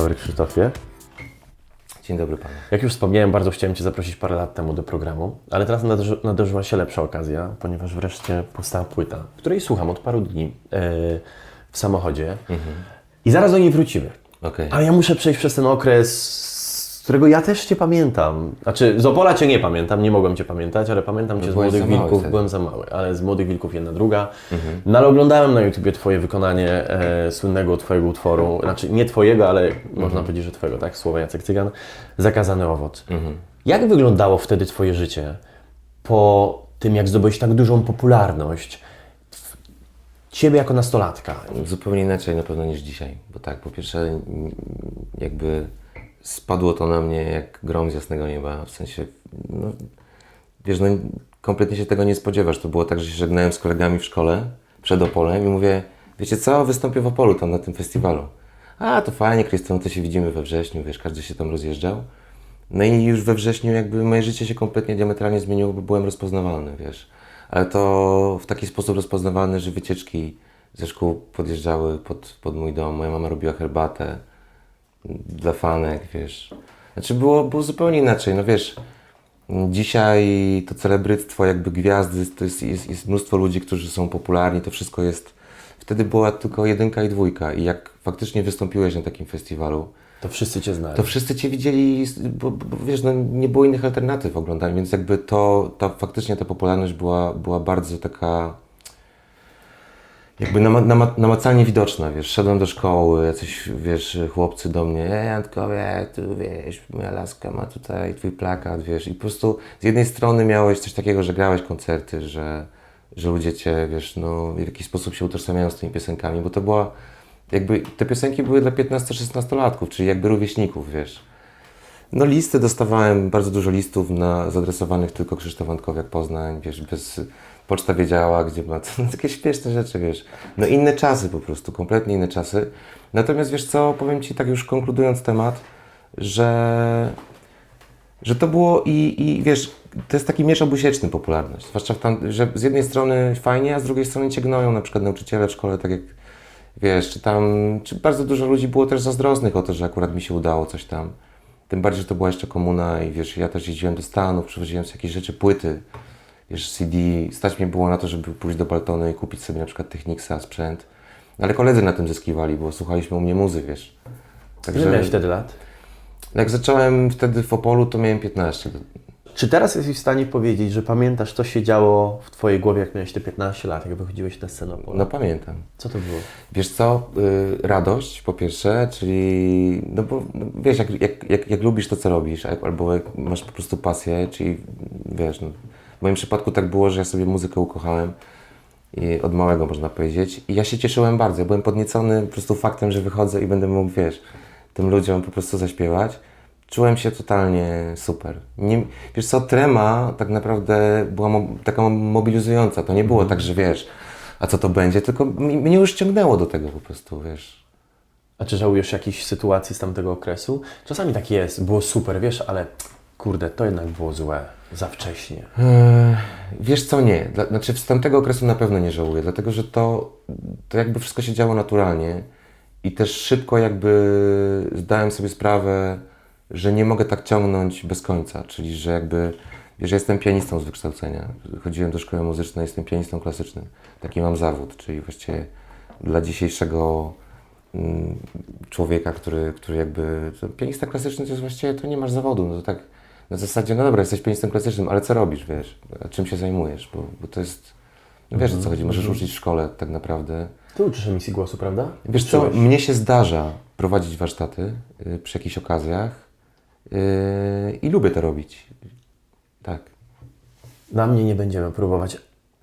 Dzień dobry Krzysztofie. Dzień dobry panu. Jak już wspomniałem, bardzo chciałem Cię zaprosić parę lat temu do programu, ale teraz nadarzyła, nadarzyła się lepsza okazja, ponieważ wreszcie powstała płyta, której słucham od paru dni e, w samochodzie i zaraz do niej wrócimy. Okej. Ale ja muszę przejść przez ten okres, którego ja też Cię pamiętam. Znaczy, z Opola Cię nie pamiętam, nie mogłem Cię pamiętać, ale pamiętam Cię z Młodych Wilków, wtedy. byłem za mały, ale z Młodych Wilków jedna druga. No ale oglądałem na YouTubie Twoje wykonanie e, słynnego Twojego utworu, znaczy nie Twojego, ale można powiedzieć, że Twojego, tak? Słowa Jacek Cygan, Zakazany owoc. Jak wyglądało wtedy Twoje życie po tym, jak zdobyłeś tak dużą popularność? Ciebie jako nastolatka. Zupełnie inaczej na pewno niż dzisiaj, bo tak, po pierwsze jakby spadło to na mnie jak grom z jasnego nieba, w sensie, no, wiesz, no kompletnie się tego nie spodziewasz. To było tak, że się żegnałem z kolegami w szkole przed Opolem i mówię, wiecie co, wystąpię w Opolu tam na tym festiwalu. A, to fajnie, Krystian, to się widzimy we wrześniu, wiesz, każdy się tam rozjeżdżał. No i już we wrześniu jakby moje życie się kompletnie diametralnie zmieniło, bo byłem rozpoznawalny, wiesz. Ale to w taki sposób rozpoznawalny, że wycieczki ze szkół podjeżdżały pod, pod mój dom. Moja mama robiła herbatę dla fanek, wiesz. Znaczy było, było zupełnie inaczej, no wiesz. Dzisiaj to celebryctwo, jakby gwiazdy, to jest, jest, jest mnóstwo ludzi, którzy są popularni, to wszystko jest... Wtedy była tylko jedynka i dwójka i jak faktycznie wystąpiłeś na takim festiwalu, To wszyscy Cię znali. to wszyscy Cię widzieli, bo, bo wiesz, no, nie było innych alternatyw oglądania, więc jakby to, ta, faktycznie ta popularność była, była bardzo taka jakby nama, nama, namacalnie widoczna, wiesz, szedłem do szkoły, jacyś, wiesz, chłopcy do mnie, ej Antkowie, tu, wiesz, moja laska ma tutaj twój plakat, wiesz, i po prostu z jednej strony miałeś coś takiego, że grałeś koncerty, że, że ludzie Cię, wiesz, no, w jakiś sposób się utożsamiają z tymi piosenkami, bo to była, jakby, te piosenki były dla 15-16 latków, czyli jakby rówieśników, wiesz. No listy dostawałem, bardzo dużo listów na, zadresowanych tylko Krzysztof Antkowiak Poznań, wiesz, bez... Poczta wiedziała, gdzie ma... No, takie śmieszne rzeczy, wiesz. No inne czasy po prostu, kompletnie inne czasy. Natomiast wiesz co, powiem Ci tak już konkludując temat, że... Że to było i, i wiesz, to jest taki miecz obusieczny popularność. Zwłaszcza tam, że z jednej strony fajnie, a z drugiej strony cię gnoją na przykład nauczyciele w szkole, tak jak wiesz, czy tam, czy bardzo dużo ludzi było też zazdrosnych o to, że akurat mi się udało coś tam. Tym bardziej, że to była jeszcze komuna i wiesz, ja też jeździłem do Stanów, przywoziłem jakieś rzeczy, płyty, wiesz, CD. Stać mnie było na to, żeby pójść do Baltony i kupić sobie na przykład Technicsa, sprzęt. Ale koledzy na tym zyskiwali, bo słuchaliśmy u mnie muzy, wiesz. Ile miałeś wtedy lat? jak zacząłem wtedy w Opolu, to miałem 15. Czy teraz jesteś w stanie powiedzieć, że pamiętasz, co się działo w Twojej głowie, jak miałeś te 15 lat, jak wychodziłeś na scenę Opola? No pamiętam. Co to było? Wiesz co, y, radość po pierwsze, czyli, no bo no, wiesz, jak, jak, jak, jak lubisz to, co robisz, albo jak masz po prostu pasję, czyli wiesz, no, w moim przypadku tak było, że ja sobie muzykę ukochałem i od małego można powiedzieć i ja się cieszyłem bardzo, ja byłem podniecony po prostu faktem, że wychodzę i będę mógł, wiesz, tym ludziom po prostu zaśpiewać. Czułem się totalnie super. Nie, wiesz co, trema tak naprawdę była mo- taka mobilizująca. To nie było tak, że wiesz, a co to będzie, tylko mnie już ciągnęło do tego po prostu, wiesz. A czy żałujesz jakichś sytuacji z tamtego okresu? Czasami tak jest, było super, wiesz, ale kurde, to jednak było złe, za wcześnie. Eee, Wiesz co, nie. Dla, znaczy z tamtego okresu na pewno nie żałuję, dlatego że to, to jakby wszystko się działo naturalnie i też szybko jakby zdałem sobie sprawę, że nie mogę tak ciągnąć bez końca, czyli że jakby, wiesz, jestem pianistą z wykształcenia, chodziłem do szkoły muzycznej, jestem pianistą klasycznym, taki mam zawód, czyli właściwie dla dzisiejszego mm, człowieka, który, który jakby, pianista klasyczny to jest właściwie, to nie masz zawodu, no to tak na zasadzie, no dobra, jesteś pianistą klasycznym, ale co robisz, wiesz, czym się zajmujesz, bo, bo to jest, no wiesz o co chodzi, możesz uczyć w szkole tak naprawdę. Ty uczysz emisji głosu, prawda? Wiesz co, Uczyłeś. mnie się zdarza prowadzić warsztaty y, przy jakichś okazjach y, i lubię to robić, tak. Na mnie nie będziemy próbować.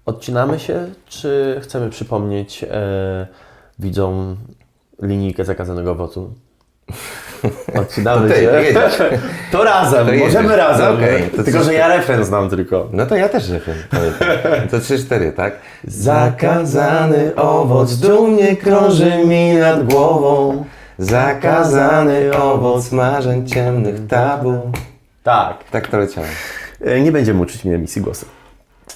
Odcinamy się, czy chcemy przypomnieć e, widzom linijkę zakazanego owocu? Odcinamy To ty, się. to jedziesz. To razem, To możemy jedziesz. razem. Okej, to Tylko, że ja refren znam tylko. No to ja też pamiętam. To 3-4, tak? Zakazany owoc dumnie krąży mi nad głową. Zakazany owoc marzeń ciemnych tabu. Tak. Tak to leciałem. E, Nie będziemy uczyć mnie emisji głosu.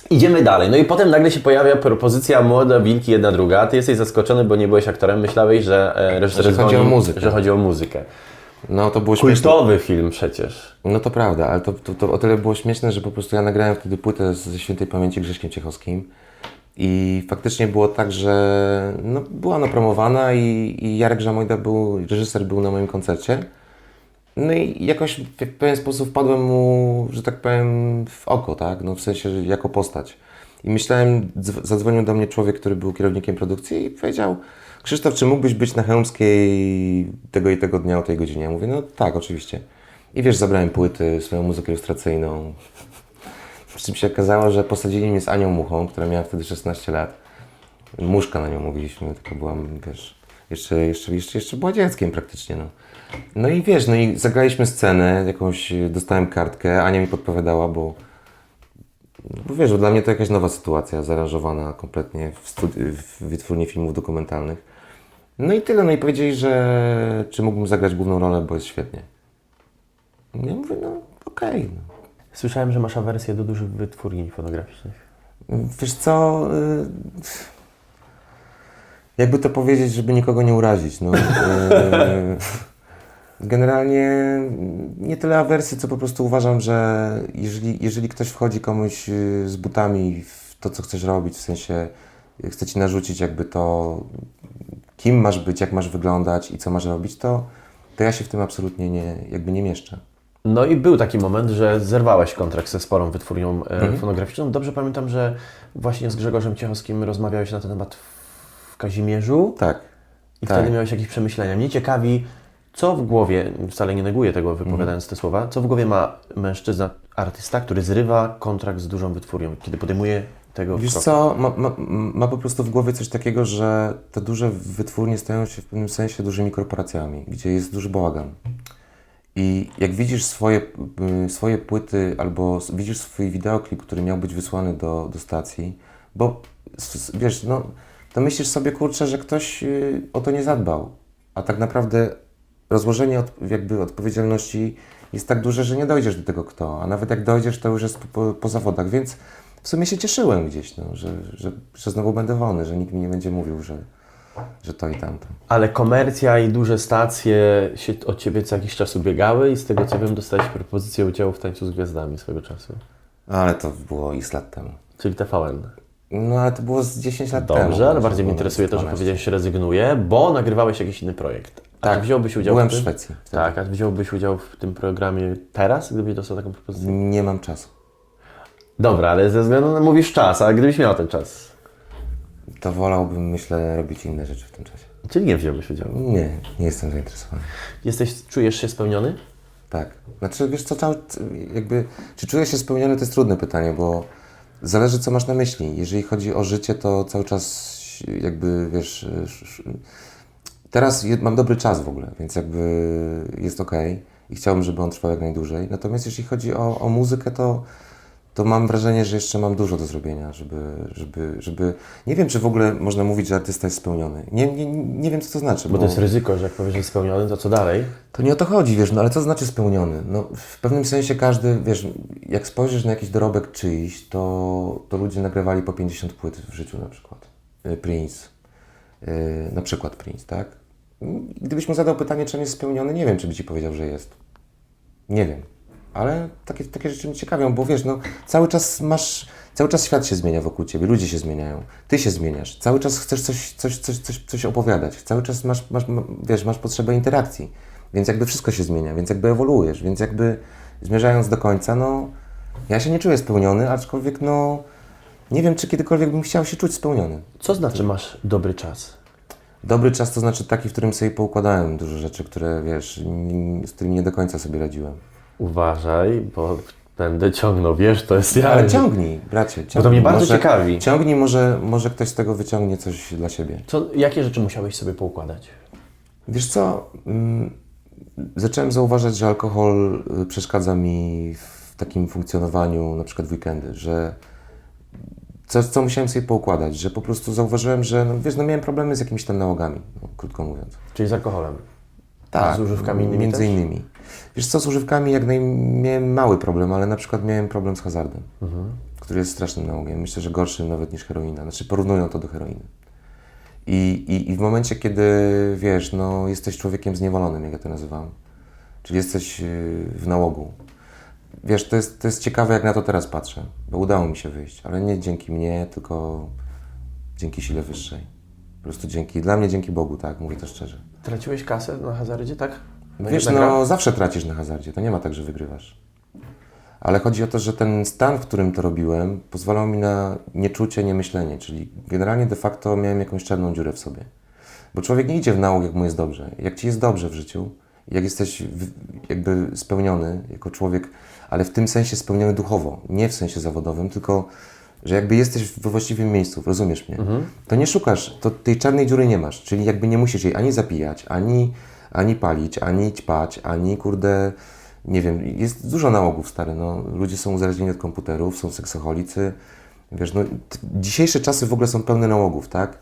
Idziemy dalej. No i potem nagle się pojawia propozycja Młoda Wilki, jedna druga. Ty jesteś zaskoczony, bo nie byłeś aktorem. Myślałeś, że reżyser Że chodzi dzwoni- o muzykę. Że chodzi o muzykę. No to było śmieszne. Kultowy film przecież. No to prawda, ale to, to, to o tyle było śmieszne, że po prostu ja nagrałem wtedy płytę ze świętej pamięci Grześkiem Ciechowskim i faktycznie było tak, że no, była ona promowana i, i Jarek Żamojda był, reżyser był na moim koncercie. No i jakoś w pewien sposób wpadłem mu, że tak powiem, w oko, tak? No w sensie że jako postać. I myślałem, dzw- zadzwonił do mnie człowiek, który był kierownikiem produkcji i powiedział Krzysztof, czy mógłbyś być na Chełmskiej tego i tego dnia o tej godzinie? Ja mówię, no tak, oczywiście. I wiesz, zabrałem płyty, swoją muzykę ilustracyjną. Przy czym się okazało, że posadzili mnie z Anią Muchą, która miała wtedy 16 lat. Muszka na nią mówiliśmy, tylko byłam, wiesz, jeszcze, jeszcze, jeszcze, jeszcze była dzieckiem praktycznie, no. No i wiesz, no i zagraliśmy scenę, jakąś, dostałem kartkę, Ania mi podpowiadała, bo, bo wiesz, dla mnie to jakaś nowa sytuacja, zaaranżowana kompletnie w, studi- w wytwórni filmów dokumentalnych. No i tyle, no i powiedzieli, że czy mógłbym zagrać główną rolę, bo jest świetnie. Ja mówię, no okej. no. Słyszałem, że masz awersję do dużych wytwórni fotograficznych. Wiesz co, y, jakby to powiedzieć, żeby nikogo nie urazić, no. y, Generalnie nie tyle awersji, co po prostu uważam, że jeżeli, jeżeli ktoś wchodzi komuś y, z butami w to, co chcesz robić, w sensie y, chce ci narzucić jakby to, kim masz być, jak masz wyglądać i co masz robić, to, to ja się w tym absolutnie nie, jakby nie mieszczę. No i był taki moment, że zerwałeś kontrakt ze sporą wytwórnią e, Mhm. fonograficzną. Dobrze pamiętam, że właśnie z Grzegorzem Ciechowskim rozmawiałeś na ten temat w Kazimierzu Tak. i tak. wtedy miałeś jakieś przemyślenia. Mnie ciekawi, co w głowie, wcale nie neguję tego wypowiadając te słowa, co w głowie ma mężczyzna, artysta, który zrywa kontrakt z dużą wytwórnią, kiedy podejmuje tego Wiesz kroku? co, ma, ma, ma po prostu w głowie coś takiego, że te duże wytwórnie stają się w pewnym sensie dużymi korporacjami, gdzie jest duży bałagan. I jak widzisz swoje, y, swoje płyty albo widzisz swój wideoklip, który miał być wysłany do, do stacji, bo wiesz, no, to myślisz sobie, kurczę, że ktoś y, o to nie zadbał. A tak naprawdę rozłożenie od, jakby odpowiedzialności jest tak duże, że nie dojdziesz do tego kto, a nawet jak dojdziesz, to już jest po, po, po zawodach, więc w sumie się cieszyłem gdzieś, no, że, że, że znowu będę wolny, że nikt mi nie będzie mówił, że, że to i tamto. Ale komercja i duże stacje się od Ciebie co jakiś czas ubiegały i z tego co wiem dostałeś propozycję udziału w Tańcu z Gwiazdami swego czasu. Ale to było x lat temu. Czyli TVN. No ale to było z 10 lat temu. Dobrze, ale bardziej mnie interesuje to, że 12. powiedziałeś, że rezygnuję, bo nagrywałeś jakiś inny projekt. A Tak, czy wziąłbyś udział byłem w w? Szwecji wtedy. Tak, a wziąłbyś udział w tym programie teraz, gdybyś dostał taką propozycję? Nie mam czasu. Dobra, ale ze względu na mówisz czas, a gdybyś miał ten czas, To wolałbym, myślę, robić inne rzeczy w tym czasie. czyli nie wziąłbyś udziału. Nie, nie jestem zainteresowany. Jesteś, czujesz się spełniony? Tak. Znaczy, wiesz co, cały, jakby, czy czuję się spełniony, to jest trudne pytanie, bo zależy, co masz na myśli. Jeżeli chodzi o życie, to cały czas jakby, wiesz, sz- sz- teraz mam dobry czas w ogóle, więc jakby jest ok i chciałbym, żeby on trwał jak najdłużej. Natomiast jeśli chodzi o, o muzykę, to, to mam wrażenie, że jeszcze mam dużo do zrobienia, żeby, żeby, żeby... Nie wiem, czy w ogóle można mówić, że artysta jest spełniony. Nie, nie, nie wiem, co to znaczy. Bo to jest ryzyko, że jak powiesz, że jest spełniony, to co dalej? To nie o to chodzi, wiesz, no ale co znaczy spełniony? No, w pewnym sensie każdy, wiesz, jak spojrzysz na jakiś dorobek czyjś, to, to ludzie nagrywali po 50 płyt w życiu na przykład. Y, Prince, y, na przykład Prince, tak? Gdybyś mu zadał pytanie, czy on jest spełniony, nie wiem, czy by ci powiedział, że jest. Nie wiem. Ale takie, takie rzeczy mnie ciekawią, bo wiesz, no, cały czas masz, cały czas świat się zmienia wokół ciebie, ludzie się zmieniają, ty się zmieniasz, cały czas chcesz coś, coś, coś, coś, coś opowiadać, cały czas masz, masz, ma- wiesz, masz potrzebę interakcji, więc jakby wszystko się zmienia, więc jakby ewoluujesz, więc jakby zmierzając do końca, no, ja się nie czuję spełniony, aczkolwiek no, nie wiem, czy kiedykolwiek bym chciał się czuć spełniony. Co znaczy masz dobry czas? Dobry czas to znaczy taki, w którym sobie poukładałem dużo rzeczy, które, wiesz, z którymi nie do końca sobie radziłem. Uważaj, bo będę ciągnął, wiesz, to jest ja. Ale ciągnij, bracie, ciągnij. Bo to mnie bardzo może, ciekawi. Ciągnij, może, może ktoś z tego wyciągnie coś dla siebie. Co, jakie rzeczy musiałeś sobie poukładać? Wiesz co, mm, zacząłem zauważać, że alkohol y, przeszkadza mi w takim funkcjonowaniu, na przykład w weekendy, że co, co musiałem sobie poukładać, że po prostu zauważyłem, że, no, wiesz, no miałem problemy z jakimiś tam nałogami, no, krótko mówiąc. Czyli z alkoholem. A z używkami innymi między też? innymi. Wiesz co, z używkami jak naj... miałem mały problem, ale na przykład miałem problem z hazardem, Mhm. który jest strasznym nałogiem. Myślę, że gorszym nawet niż heroina. Znaczy porównują to do heroiny. I, i, I w momencie, kiedy wiesz, no, jesteś człowiekiem zniewolonym, jak ja to nazywam, czyli jesteś yy, w nałogu. Wiesz, to jest, to jest ciekawe, jak na to teraz patrzę, bo udało mi się wyjść, ale nie dzięki mnie, tylko dzięki sile wyższej. Po prostu dzięki, dla mnie dzięki Bogu, tak, mówię to szczerze. Traciłeś kasę na hazardzie, tak? Na Wiesz, no zawsze tracisz na hazardzie, to nie ma tak, że wygrywasz. Ale chodzi o to, że ten stan, w którym to robiłem, pozwalał mi na nieczucie, niemyślenie, czyli generalnie de facto miałem jakąś czarną dziurę w sobie. Bo człowiek nie idzie w nauk, jak mu jest dobrze. Jak ci jest dobrze w życiu, jak jesteś jakby spełniony jako człowiek, ale w tym sensie spełniony duchowo, nie w sensie zawodowym, tylko że jakby jesteś we właściwym miejscu, rozumiesz mnie, to nie szukasz, to tej czarnej dziury nie masz, czyli jakby nie musisz jej ani zapijać, ani, ani palić, ani ćpać, ani kurde, nie wiem, jest dużo nałogów stary, no, ludzie są uzależnieni od komputerów, są seksoholicy, wiesz, no, dzisiejsze czasy w ogóle są pełne nałogów, tak?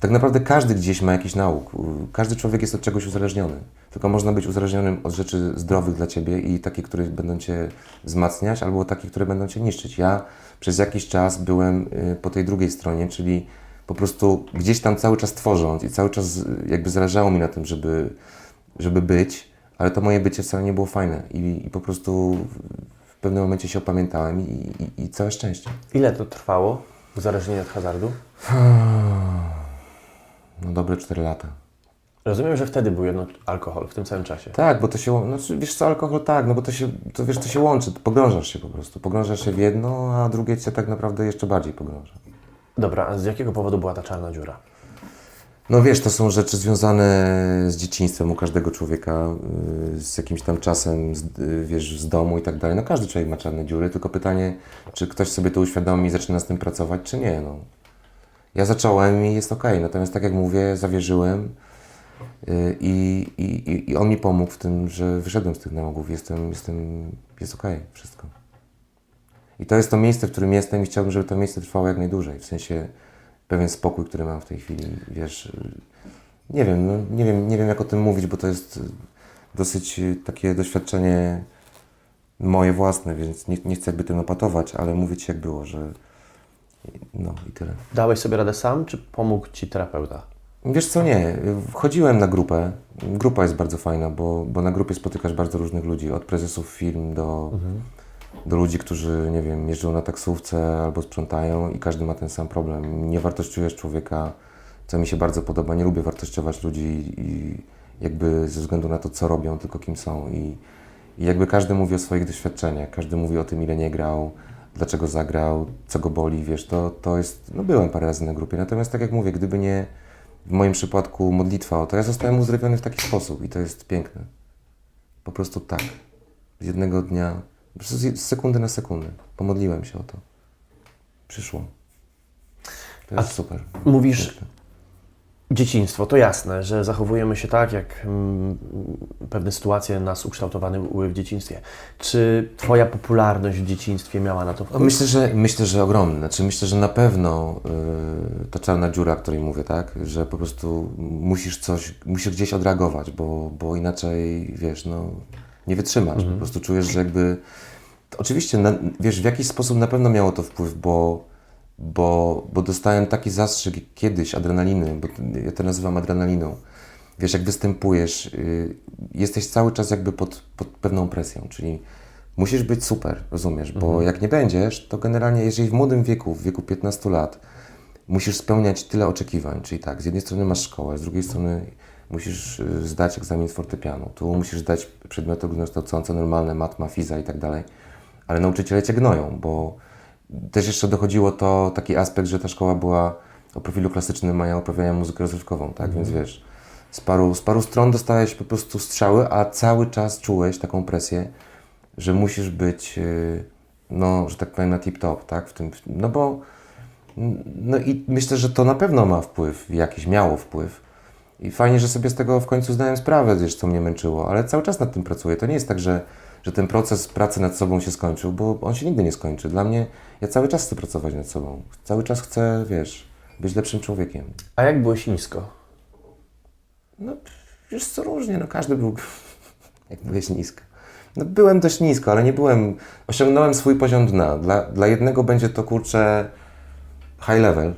Tak naprawdę każdy gdzieś ma jakiś nauk. Każdy człowiek jest od czegoś uzależniony. Tylko można być uzależnionym od rzeczy zdrowych dla ciebie i takie, które będą cię wzmacniać, albo takie, które będą cię niszczyć. Ja przez jakiś czas byłem y, po tej drugiej stronie, czyli po prostu gdzieś tam cały czas tworząc i cały czas y, jakby zależało mi na tym, żeby, żeby być, ale to moje bycie wcale nie było fajne. I, i po prostu w- w pewnym momencie się opamiętałem i, i, i całe szczęście. Ile to trwało, uzależnienie od hazardu? No dobre 4 lata. Rozumiem, że wtedy był jednak alkohol w tym samym czasie. Tak, bo to się, znaczy, wiesz co, alkohol tak, no bo to się, to wiesz, to się łączy, pogrążasz się po prostu, pogrążasz się w jedno, a drugie cię tak naprawdę jeszcze bardziej pogrąża. Dobra, a z jakiego powodu była ta czarna dziura? No wiesz, to są rzeczy związane z dzieciństwem u każdego człowieka, yy, z jakimś tam czasem, z, yy, wiesz, z domu i tak dalej. No każdy człowiek ma czarne dziury, tylko pytanie, czy ktoś sobie to uświadomi i zaczyna z tym pracować, czy nie, no. Ja zacząłem i jest okej, natomiast tak jak mówię, zawierzyłem yy, i, i, i- on mi pomógł w tym, że wyszedłem z tych nałogów, jestem, jestem, jest okej, wszystko. I to jest to miejsce, w którym jestem i chciałbym, żeby to miejsce trwało jak najdłużej, w sensie pewien spokój, który mam w tej chwili, wiesz, y, nie wiem, no, nie wiem, nie wiem jak o tym mówić, bo to jest y, dosyć y, takie doświadczenie moje własne, więc nie, nie chcę jakby tym opatować, ale mówię Ci jak było, że no i tyle. Dałeś sobie radę sam, czy pomógł Ci terapeuta? Wiesz co, nie, wchodziłem na grupę, grupa jest bardzo fajna, bo, bo na grupie spotykasz bardzo różnych ludzi, od prezesów firm do, do ludzi, którzy, nie wiem, jeżdżą na taksówce albo sprzątają i każdy ma ten sam problem. Nie wartościujesz człowieka, co mi się bardzo podoba. Nie lubię wartościować ludzi i jakby ze względu na to, co robią, tylko kim są. I, i jakby każdy mówi o swoich doświadczeniach, każdy mówi o tym, ile nie grał, dlaczego zagrał, co go boli, wiesz, to, to jest, no byłem parę razy na grupie, natomiast tak jak mówię, gdyby nie w moim przypadku modlitwa o to, ja zostałem uzdrowiony w taki sposób i to jest piękne. Po prostu tak. Z jednego dnia, po prostu z z sekundy na sekundę. Pomodliłem się o to. Przyszło. To jest super. Mówisz dzieciństwo, to jasne, że zachowujemy się tak, jak mm, pewne sytuacje nas ukształtowały w dzieciństwie. Czy Twoja popularność w dzieciństwie miała na to wpływ? myślę, że myślę, że ogromny. Znaczy, myślę, że na pewno y, ta czarna dziura, o której mówię, tak, że po prostu musisz coś, musisz gdzieś odreagować, bo, bo inaczej, wiesz, no, nie wytrzymasz. Po prostu czujesz, że jakby. Oczywiście, na, wiesz, w jakiś sposób na pewno miało to wpływ, bo, bo, bo dostałem taki zastrzyk kiedyś adrenaliny, bo ja to nazywam adrenaliną. Wiesz, jak występujesz, y, jesteś cały czas jakby pod, pod pewną presją, czyli musisz być super, rozumiesz? Bo jak nie będziesz, to generalnie, jeżeli w młodym wieku, w wieku 15 lat, musisz spełniać tyle oczekiwań, czyli tak, z jednej strony masz szkołę, z drugiej strony musisz y, zdać egzamin z fortepianu, tu musisz zdać przedmioty ogólnokształcące, normalne, matma, fiza i tak dalej, ale nauczyciele cię gnoją, bo też jeszcze dochodziło to taki aspekt, że ta szkoła była o profilu klasycznym, a ja uprawiałem muzykę rozrywkową, tak, więc wiesz, z paru, z paru stron dostałeś po prostu strzały, a cały czas czułeś taką presję, że musisz być, y, no, że tak powiem, na tip-top, tak, w tym, no bo, no i myślę, że to na pewno ma wpływ, jakiś miało wpływ. I fajnie, że sobie z tego w końcu zdałem sprawę, wiesz, co mnie męczyło, ale cały czas nad tym pracuję. To nie jest tak, że, że ten proces pracy nad sobą się skończył, bo on się nigdy nie skończy. Dla mnie, ja cały czas chcę pracować nad sobą. Cały czas chcę, wiesz, być lepszym człowiekiem. A jak byłeś nisko? No, Wiesz co, różnie, no każdy był, jak byłeś nisko. No byłem dość nisko, ale nie byłem, osiągnąłem swój poziom dna. Dla, dla jednego będzie to, kurczę, high level,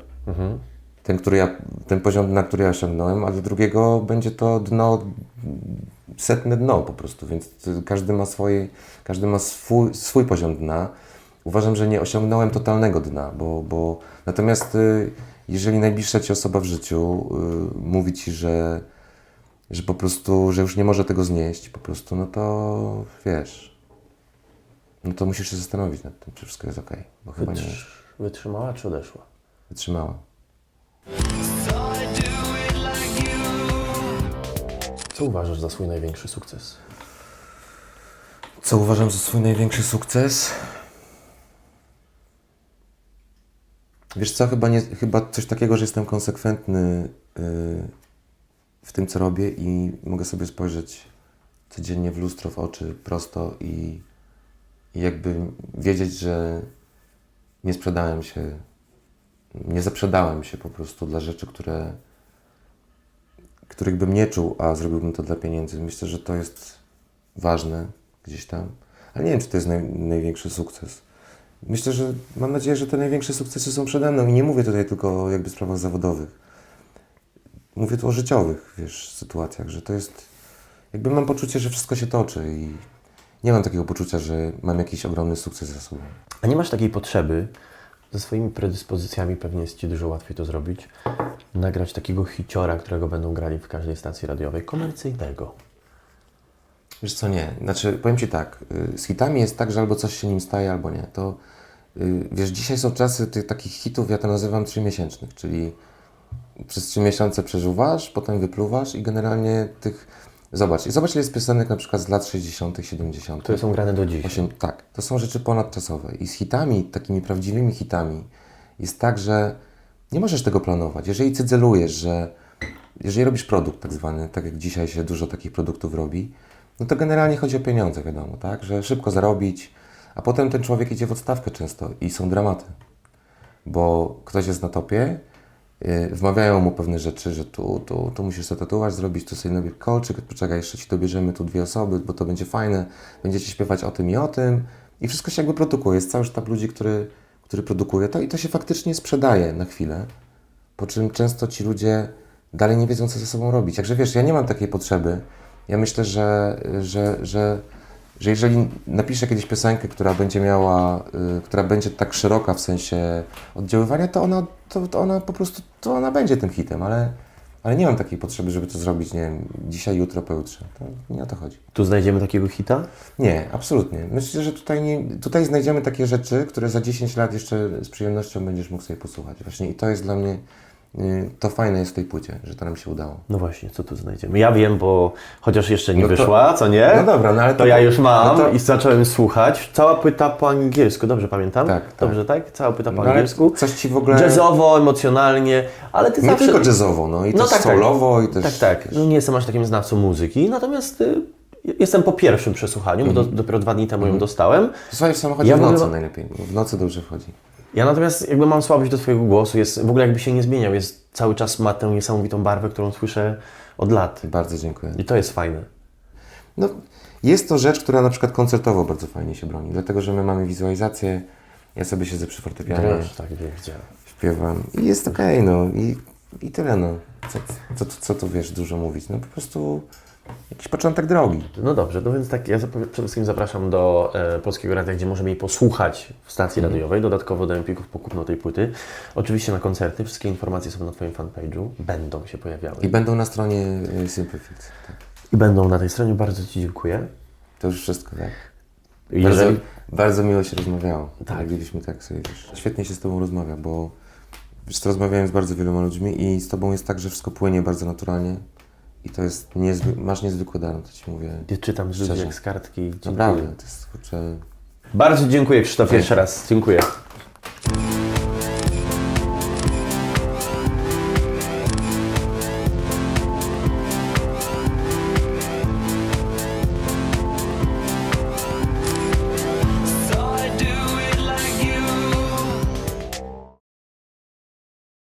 ten, który ja, ten poziom dna, który ja osiągnąłem, a dla drugiego będzie to dno, setne dno po prostu, więc każdy ma, swoje, każdy ma swój, swój poziom dna. Uważam, że nie osiągnąłem totalnego dna, bo, bo natomiast y, jeżeli najbliższa Ci osoba w życiu y, mówi Ci, że, że po prostu, że już nie może tego znieść, po prostu, no to wiesz, no to musisz się zastanowić nad tym, czy wszystko jest ok, bo chyba nie. Wytrz- Wytrzymała czy odeszła? Wytrzymała. Co uważasz za swój największy sukces? Co uważam za swój największy sukces? Wiesz co, chyba, nie, chyba coś takiego, że jestem konsekwentny yy, w tym, co robię i mogę sobie spojrzeć codziennie w lustro, w oczy, prosto i, i jakby wiedzieć, że nie sprzedałem się, nie zaprzedałem się po prostu dla rzeczy, które, których bym nie czuł, a zrobiłbym to dla pieniędzy. Myślę, że to jest ważne gdzieś tam. Ale nie wiem, czy to jest naj, największy sukces. Myślę, że mam nadzieję, że te największe sukcesy są przede mną i nie mówię tutaj tylko o jakby sprawach zawodowych. Mówię tu o życiowych, wiesz, sytuacjach, że to jest... Jakby mam poczucie, że wszystko się toczy i nie mam takiego poczucia, że mam jakiś ogromny sukces za sobą. A nie masz takiej potrzeby, ze swoimi predyspozycjami pewnie jest Ci dużo łatwiej to zrobić, nagrać takiego hiciora, którego będą grali w każdej stacji radiowej, komercyjnego. Wiesz co, nie. Znaczy, powiem Ci tak, y, z hitami jest tak, że albo coś się nim staje, albo nie. To, y, wiesz, dzisiaj są czasy tych takich hitów, ja to nazywam trzymiesięcznych, czyli przez trzy miesiące przeżuwasz, potem wypluwasz i generalnie tych... Zobacz, zobacz ile jest piosenek na przykład z lat 60., 70. Które są grane do dziś. Osiem, tak, to są rzeczy ponadczasowe. I z hitami, takimi prawdziwymi hitami, jest tak, że nie możesz tego planować. Jeżeli cyzelujesz, że jeżeli robisz produkt tak zwany, tak jak dzisiaj się dużo takich produktów robi, no to generalnie chodzi o pieniądze, wiadomo, tak? Że szybko zarobić, a potem ten człowiek idzie w odstawkę często i są dramaty. Bo ktoś jest na topie, wmawiają mu pewne rzeczy, że tu, tu, tu musisz sobie tatuaż zrobić, tu sobie nabierz kolczyk, poczekaj, jeszcze ci dobierzemy tu dwie osoby, bo to będzie fajne, będziecie śpiewać o tym i o tym i wszystko się jakby produkuje. Jest cały sztab ludzi, który, który produkuje to i to się faktycznie sprzedaje na chwilę, po czym często ci ludzie dalej nie wiedzą, co ze sobą robić. Także wiesz, ja nie mam takiej potrzeby. Ja myślę, że, że, że, że jeżeli napiszę kiedyś piosenkę, która będzie miała, y, która będzie tak szeroka w sensie oddziaływania, to ona, to, to ona po prostu, to ona będzie tym hitem, ale, ale nie mam takiej potrzeby, żeby to zrobić, nie wiem, dzisiaj, jutro, pojutrze. To nie o to chodzi. Tu znajdziemy takiego hita? Nie, absolutnie. Myślę, że tutaj, nie, tutaj znajdziemy takie rzeczy, które za 10 lat jeszcze z przyjemnością będziesz mógł sobie posłuchać. Właśnie i to jest dla mnie, to fajne jest w tej płycie, że to nam się udało. No właśnie, co tu znajdziemy? Ja wiem, bo chociaż jeszcze nie No to- wyszła, co nie? No dobra, no ale to, to- ja już mam no to- i zacząłem słuchać. Cała płyta po angielsku, dobrze pamiętam? Tak, tak. Dobrze, tak? Cała płyta po No angielsku. coś ci w ogóle... Jazzowo, emocjonalnie, ale ty Nie zawsze... tylko jazzowo, no i też soulowo i też... Tak, tak. No nie jestem aż takim znawcą muzyki, natomiast y, jestem po pierwszym przesłuchaniu, bo do, dopiero dwa dni temu ją dostałem. Słuchaj, w samochodzie Ja w nocy ogóle- najlepiej, w nocy dobrze wchodzi. Ja natomiast jakby mam słabość do Twojego głosu, jest w ogóle jakby się nie zmieniał, jest cały czas ma tę niesamowitą barwę, którą słyszę od lat. Bardzo dziękuję. I to jest fajne. No, jest to rzecz, która na przykład koncertowo bardzo fajnie się broni, dlatego, że my mamy wizualizację, ja sobie siedzę przy fortepianie, Grasz, tak, widziałem. śpiewam i jest okej, no i, i tyle, no. Co, co, co tu, wiesz, dużo mówić, no po prostu jakiś początek drogi. No dobrze, no więc tak, ja przede wszystkim zapraszam do e, Polskiego Radia, gdzie możemy jej posłuchać w stacji radiowej, dodatkowo do Empików po kupno tej płyty. Oczywiście na koncerty, wszystkie informacje są na Twoim fanpage'u, będą się pojawiały. I będą na stronie y, Simplifix. Tak. I będą na tej stronie, bardzo Ci dziękuję. To już wszystko, tak? Bardzo, Jeżeli... bardzo miło się rozmawiało. Tak. Mogliśmy tak sobie, wiesz, świetnie się z Tobą rozmawia, bo wiesz, rozmawiałem z bardzo wieloma ludźmi i z Tobą jest tak, że wszystko płynie bardzo naturalnie i to jest niezwy... masz niezwykły dar, to Ci mówię. Ja czytam z ludzi jak z kartki. Dziękuję. Naprawdę, to jest kurczę... Bardzo dziękuję Krzysztof jeszcze raz. Dziękuję.